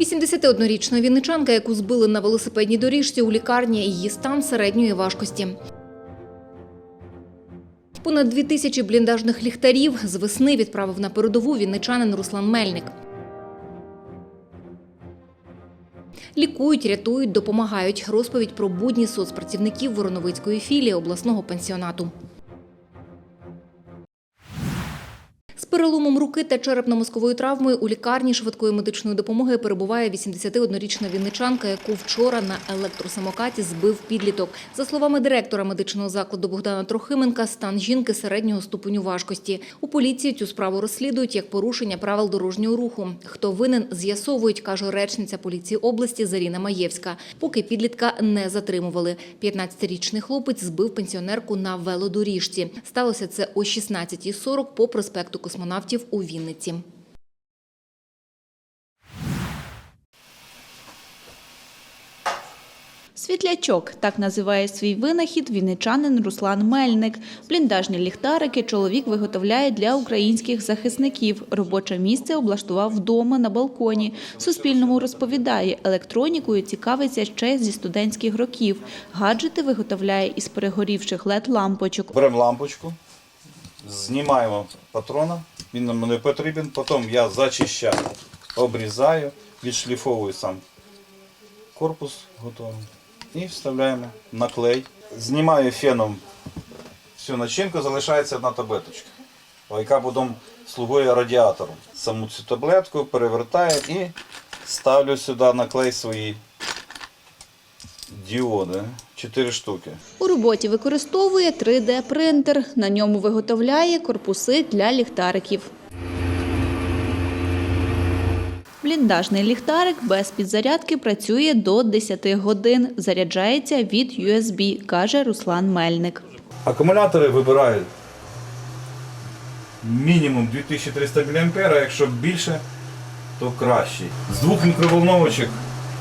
81-річна вінничанка, яку збили на велосипедній доріжці у лікарні, її стан середньої важкості. Понад дві тисячі бліндажних ліхтарів з весни відправив на передову вінничанин Руслан Мельник. Лікують, рятують, допомагають. Розповідь про будні соцпрацівників Вороновицької філії обласного пенсіонату. Переломом руки та черепно-мозковою травмою у лікарні швидкої медичної допомоги перебуває 81-річна вінничанка, яку вчора на електросамокаті збив підліток. За словами директора медичного закладу Богдана Трохименка, стан жінки середнього ступеню важкості. У поліції цю справу розслідують як порушення правил дорожнього руху. Хто винен, з'ясовують, каже речниця поліції області Заріна Маєвська. Поки підлітка не затримували. 15-річний хлопець збив пенсіонерку на велодоріжці. Сталося це о 16.40 по проспекту космонавтів у Вінниці. Світлячок так називає свій винахід вінничанин Руслан Мельник. Бліндажні ліхтарики чоловік виготовляє для українських захисників. Робоче місце облаштував вдома на балконі. Суспільному розповідає, електронікою цікавиться ще зі студентських років. Гаджети виготовляє із перегорівших led лампочок. Беремо лампочку, знімаємо патрона, він нам не потрібен, потім я зачищаю, обрізаю, відшліфовую сам корпус готовий і вставляємо на клей. Знімаю феном всю начинку, залишається одна таблеточка, яка потім слугує радіатором. Саму цю таблетку перевертаю і ставлю сюди на клей свої діоди, 4 штуки. У роботі використовує 3D-принтер. На ньому виготовляє корпуси для ліхтариків. Бліндажний ліхтарик без підзарядки працює до 10 годин. Заряджається від USB, каже Руслан Мельник. Акумулятори вибирають мінімум 2300 мА, а якщо більше, то краще. З двох мікроволновочок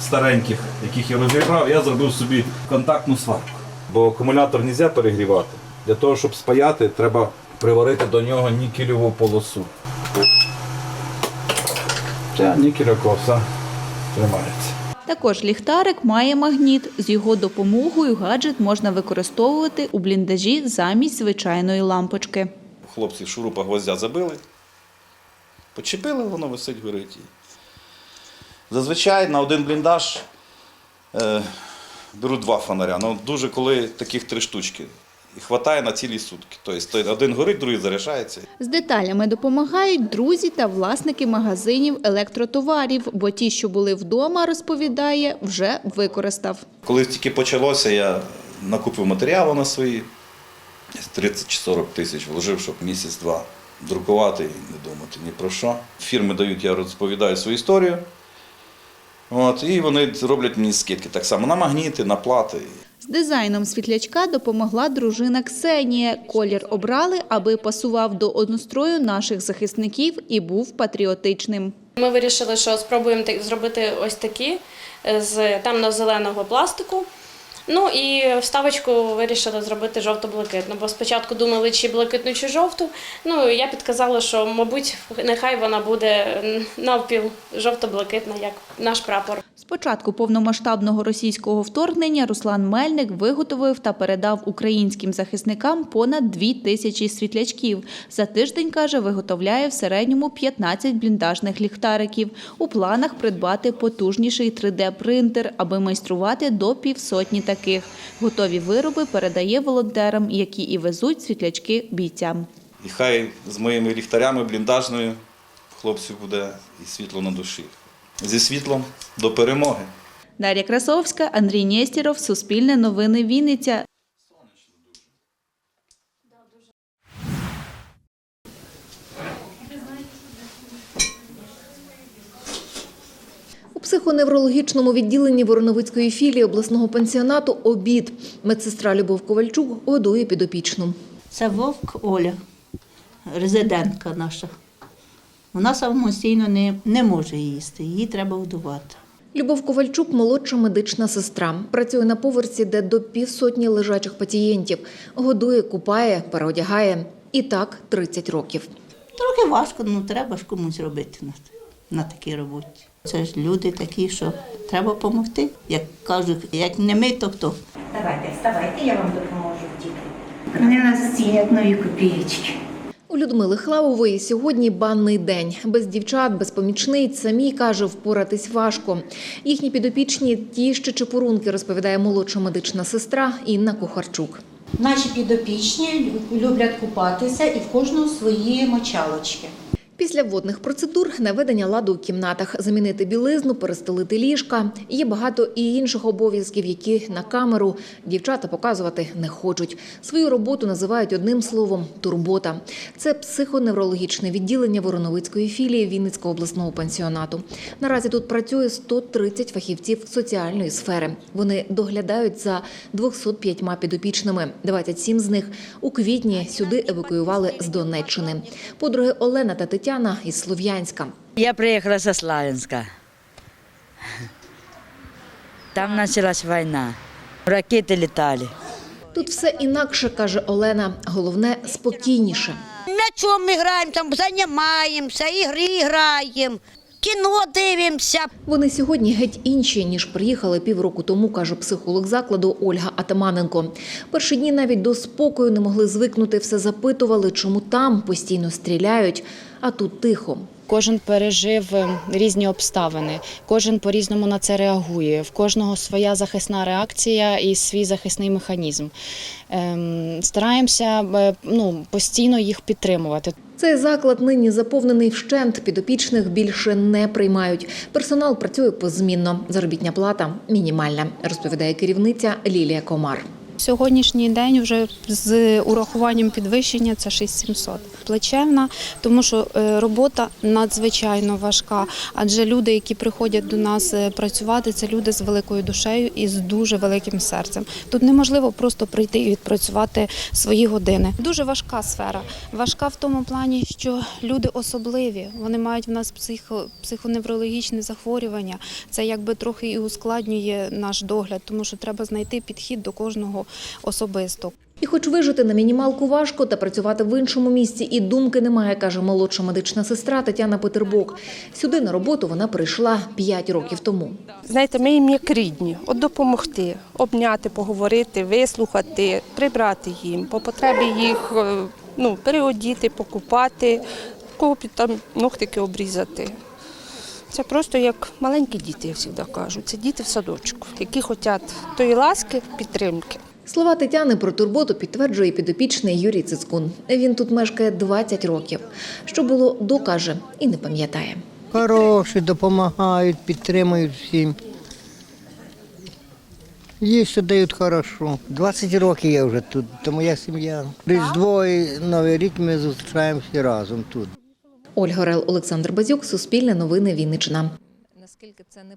стареньких, яких я розібрав, я зробив собі контактну сварку. Бо акумулятор не можна перегрівати. Для того, щоб спаяти, треба приварити до нього нікелеву полосу. Ця нікельова коса тримається. Також ліхтарик має магніт. З його допомогою гаджет можна використовувати у бліндажі замість звичайної лампочки. Хлопці шурупа гвоздя забили, почепили, воно висить горить. Зазвичай на один бліндаж е, беру два фонаря. Ну, дуже коли таких три штучки. І хватає на цілі сутки. Тобто один горить, другий заряджається. З деталями допомагають друзі та власники магазинів електротоварів, бо ті, що були вдома, розповідає, вже використав. Коли тільки почалося, я накупив матеріалу на свої десь 30 чи 40 тисяч, вложив, щоб місяць-два друкувати і не думати ні про що. Фірми дають, я розповідаю свою історію. От, і вони роблять мені скидки так само на магніти, на плати. З дизайном світлячка допомогла дружина Ксенія. Колір обрали, аби пасував до однострою наших захисників і був патріотичним. Ми вирішили, що спробуємо зробити ось такі е, з темно-зеленого пластику. Ну і вставочку вирішили зробити жовто-блакитну, бо спочатку думали, чи блакитну, чи жовту. Ну я підказала, що, мабуть, нехай вона буде навпіл жовто-блакитна, як наш прапор. Початку повномасштабного російського вторгнення Руслан Мельник виготовив та передав українським захисникам понад дві тисячі світлячків. За тиждень, каже, виготовляє в середньому 15 бліндажних ліхтариків. У планах придбати потужніший 3D-принтер, аби майструвати до півсотні таких. Готові вироби передає волонтерам, які і везуть світлячки бійцям. І хай з моїми ліхтарями бліндажною хлопців буде і світло на душі. Зі світлом до перемоги. Дар'я Красовська, Андрій Нєстіров, Суспільне новини Вінниця. У психоневрологічному відділенні Вороновицької філії обласного пенсіонату обід. Медсестра Любов Ковальчук годує підопічну. Це вовк Оля, резидентка наша. Вона самостійно не, не може їсти, її треба годувати. Любов Ковальчук – молодша медична сестра. Працює на поверсі, де до півсотні лежачих пацієнтів. Годує, купає, переодягає. І так 30 років. Трохи важко, ну треба ж комусь робити на, на такій роботі. Це ж люди такі, що треба допомогти. Як кажуть, як не ми, то хто? Давайте, вставайте, я вам допоможу діти. Вони нас ці як нові копієчки. Людмили Хлавової сьогодні банний день. Без дівчат, без помічниць, самій каже, впоратись важко. Їхні підопічні ті ще чепурунки, розповідає молодша медична сестра Інна Кухарчук. Наші підопічні люблять купатися і в кожного свої мочалочки. Після водних процедур наведення ладу у кімнатах, замінити білизну, перестелити ліжка. Є багато і інших обов'язків, які на камеру дівчата показувати не хочуть. Свою роботу називають одним словом турбота. Це психоневрологічне відділення Вороновицької філії Вінницького обласного пансіонату. Наразі тут працює 130 фахівців соціальної сфери. Вони доглядають за 205 підопічними. 27 з них у квітні сюди евакуювали з Донеччини. Подруги Олена та Тетяна із Слов'янська. Я приехала со Славянска. Там началась война. Ракеты летали. Тут все інакше, каже Олена. Головне спокійніше. М'ячом ми граємо, там займаємося, ігри граємо, кіно дивимося. Вони сьогодні геть інші, ніж приїхали півроку тому, каже психолог закладу Ольга Атаманенко. Перші дні навіть до спокою не могли звикнути, все запитували, чому там постійно стріляють, а тут тихо. Кожен пережив е, різні обставини, кожен по-різному на це реагує. В кожного своя захисна реакція і свій захисний механізм. Ем, Стараємося е, ну, постійно їх підтримувати. Цей заклад нині заповнений вщент, підопічних більше не приймають. Персонал працює позмінно. Заробітня плата мінімальна, розповідає керівниця Лілія Комар. Сьогоднішній день вже з урахуванням підвищення це 6700. Плечевна, тому що е, робота надзвичайно важка, адже люди, які приходять до нас е, працювати, це люди з великою душею і з дуже великим серцем. Тут неможливо просто прийти і відпрацювати свої години. Дуже важка сфера. Важка в тому плані, що люди особливі. Вони мають в нас психо, психоневрологічне захворювання. Це якби трохи і ускладнює наш догляд, тому що треба знайти підхід до кожного особисто. І хоч вижити на мінімалку важко та працювати в іншому місці і думки немає, каже молодша медична сестра Тетяна Петербок. Сюди на роботу вона прийшла 5 років тому. Знаєте, ми їм як рідні, от допомогти, обняти, поговорити, вислухати, прибрати їм, по потребі їх е, ну, переодіти, покупати, кого там ногтики обрізати. Це просто як маленькі діти, я завжди кажу. Це діти в садочку, які хочуть тої ласки, підтримки. Слова Тетяни про турботу підтверджує підопічний Юрій Цицкун. Він тут мешкає 20 років. Що було до, каже, і не пам'ятає. Хороші, допомагають, підтримують всім. Їсти дають хорошо. 20 років я вже тут, то моя сім'я. Різдво і Новий рік ми зустрічаємося разом тут. Ольга Орел, Олександр Базюк, Суспільне новини Вінниччина. Наскільки це не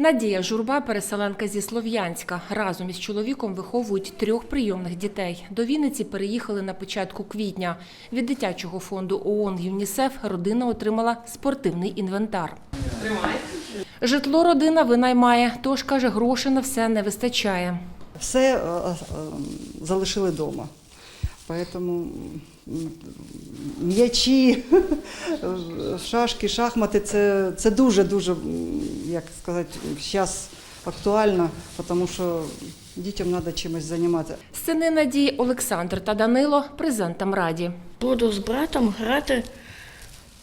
Надія Журба, переселенка зі Слов'янська, разом із чоловіком виховують трьох прийомних дітей. До Вінниці переїхали на початку квітня. Від дитячого фонду ООН ЮНІСЕФ родина отримала спортивний інвентар. Житло родина винаймає, тож каже, грошей на все не вистачає. Все е, е, залишили вдома. Поэтому м, м'ячі, шашки, шахмати це, це дуже-дуже, як сказати, зараз актуально, тому що дітям треба чимось займатися. Сини Надії Олександр та Данило презентам раді. Буду з братом грати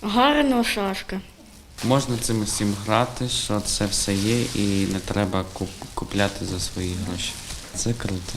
гарно шашки. Можна цим усім грати, що це все є, і не треба купляти за свої гроші. Це круто.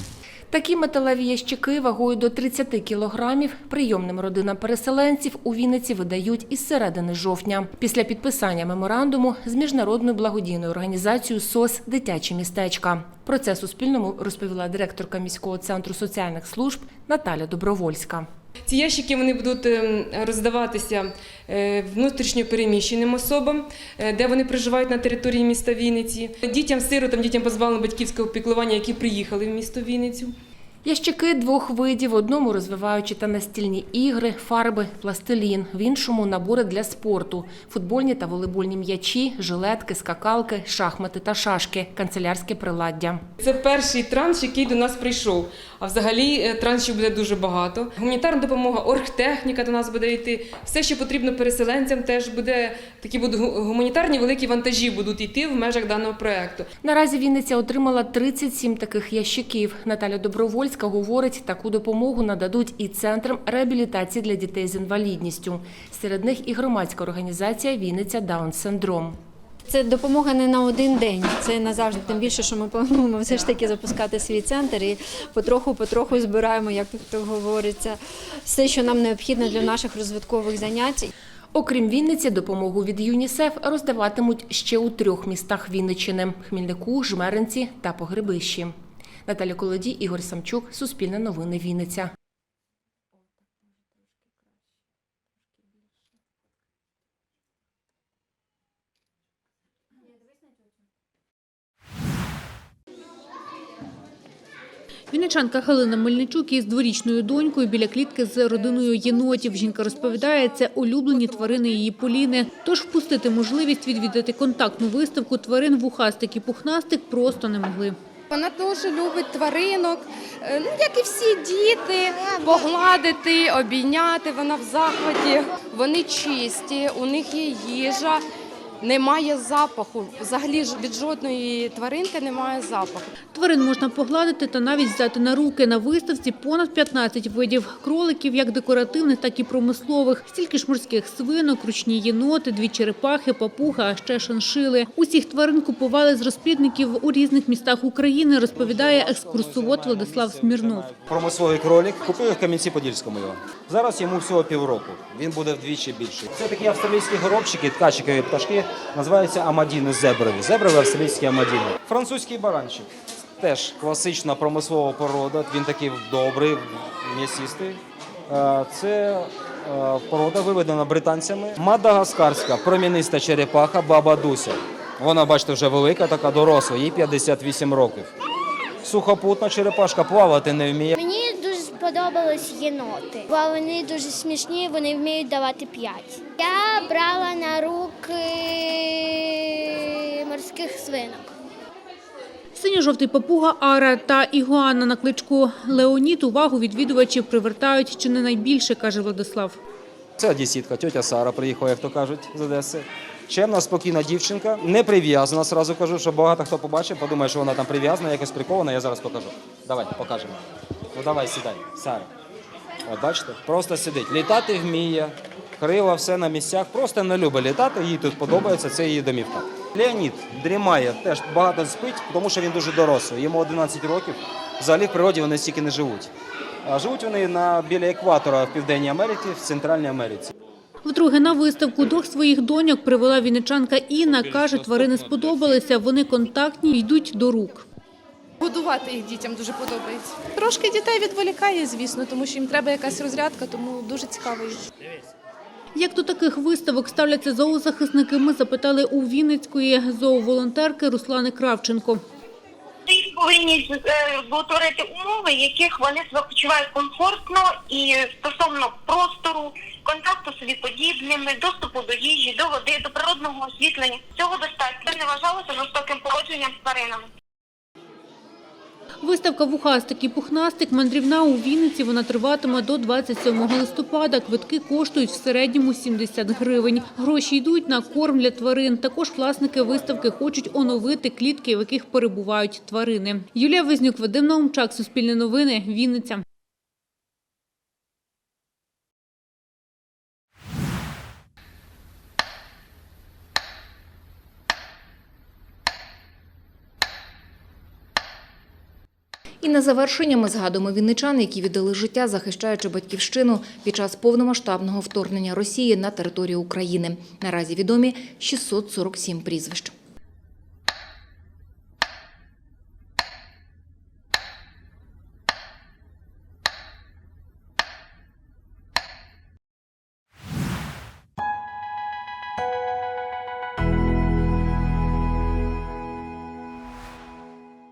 Такі металеві ящики вагою до 30 кілограмів прийомним родинам переселенців у Вінниці видають із середини жовтня. Після підписання меморандуму з міжнародною благодійною організацією СОС Дитячі містечка. Про це Суспільному розповіла директорка міського центру соціальних служб Наталя Добровольська. Ці ящики вони будуть ем, роздаватися е, внутрішньо переміщеним особам, е, де вони проживають на території міста Вінниці, дітям сиротам, дітям позбавленим батьківського піклування, які приїхали в місто Вінницю. Ящики двох видів: в одному розвиваючі та настільні ігри, фарби, пластилін, в іншому набори для спорту, футбольні та волейбольні м'ячі, жилетки, скакалки, шахмати та шашки, канцелярське приладдя. Це перший транш, який до нас прийшов. А взагалі е, траншів буде дуже багато. Гуманітарна допомога, оргтехніка до нас буде йти. Все, що потрібно переселенцям, теж буде такі будуть гуманітарні великі вантажі будуть йти в межах даного проекту. Наразі Вінниця отримала 37 таких ящиків. Наталя Добровольська говорить, таку допомогу нададуть і центрам реабілітації для дітей з інвалідністю. Серед них і громадська організація Вінниця Даун-синдром. Це допомога не на один день, це назавжди. Тим більше, що ми плануємо все ж таки запускати свій центр і потроху-потроху збираємо, як то говориться, все, що нам необхідно для наших розвиткових занять. Окрім Вінниці, допомогу від ЮНІСЕФ роздаватимуть ще у трьох містах Вінниччини – Хмільнику, Жмеринці та Погребищі. Наталя Колодій, Ігор Самчук, Суспільне новини Вінниця. Вінничанка Галина Мельничук із дворічною донькою біля клітки з родиною єнотів. Жінка розповідає, це улюблені тварини її Поліни. Тож впустити можливість відвідати контактну виставку тварин вухастик і пухнастик просто не могли. Вона дуже любить тваринок, е, ну як і всі діти, погладити, обійняти. Вона в захваті. Вони чисті, у них є їжа, немає запаху. Взагалі ж від жодної тваринки немає запаху. Тварин можна погладити та навіть взяти на руки. На виставці понад 15 видів кроликів, як декоративних, так і промислових. Стільки ж морських свинок, ручні єноти, дві черепахи, папуга, а ще шиншили. Усіх тварин купували з розплідників у різних містах України, розповідає екскурсовод Владислав Смірнов. Промисловий кролик. Купив в Кам'янці-Подільському його. Зараз йому всього півроку. Він буде вдвічі більший. Це такі австралійські горобчики, ткачикові пташки, називаються амадіни зеброві. Зеброві австралійські амадіни. Французький баранчик. Теж класична промислова порода. Він такий добрий, м'ясістий. Е, Це е, порода виведена британцями. Мадагаскарська проміниста черепаха Баба Дуся. Вона, бачите, вже велика, така доросла, їй 58 років. Сухопутна черепашка плавати не вміє. Мені сподобались єноти, бо вони дуже смішні, вони вміють давати п'ять. Я брала на руки морських свинок. Синьо-жовтий папуга Ара та ігуана на кличку Леонід увагу відвідувачів привертають чи не найбільше, каже Владислав. Це одесітка, тьотя Сара приїхала, як то кажуть, з Одеси. Чемна, спокійна дівчинка, не прив'язана, сразу кажу, що багато хто побачив, подумає, що вона там прив'язана, якось прикована, я зараз покажу. Давай, покажемо. Ну давай, сідай, Сара. От бачите, просто сидить. Літати вміє, крила все на місцях, просто не любить літати, їй тут подобається, це її домівка. Леонід дрімає, теж багато спить, тому що він дуже дорослий, йому 11 років. Взагалі в природі вони стільки не живуть. А живуть вони на, біля екватора в Південній Америці, в Центральній Америці. Вдруге на виставку двох своїх доньок привела вінничанка Інна. Каже, тварини сподобалися, вони контактні, йдуть до рук. Годувати їх дітям дуже подобається. Трошки дітей відволікає, звісно, тому що їм треба якась розрядка, тому дуже цікаво їх. Як до таких виставок ставляться зоозахисники, ми запитали у Вінницької зооволонтерки Руслани Кравченко. Їх повинні е, створити умови, в яких вони себе почувають комфортно і стосовно простору, контакту собі подібними, доступу до їжі, до води, до природного освітлення. Цього достатньо. Це не вважалося жорстоким поводженням з тваринами. Виставка «Вухастик і пухнастик» мандрівна у Вінниці. Вона триватиме до 27 листопада. Квитки коштують в середньому 70 гривень. Гроші йдуть на корм для тварин. Також власники виставки хочуть оновити клітки, в яких перебувають тварини. Юлія Визнюк, Вадим Наумчак, Суспільне новини, Вінниця. І на завершення ми згадуємо вінничан, які віддали життя, захищаючи батьківщину під час повномасштабного вторгнення Росії на територію України. Наразі відомі 647 прізвищ.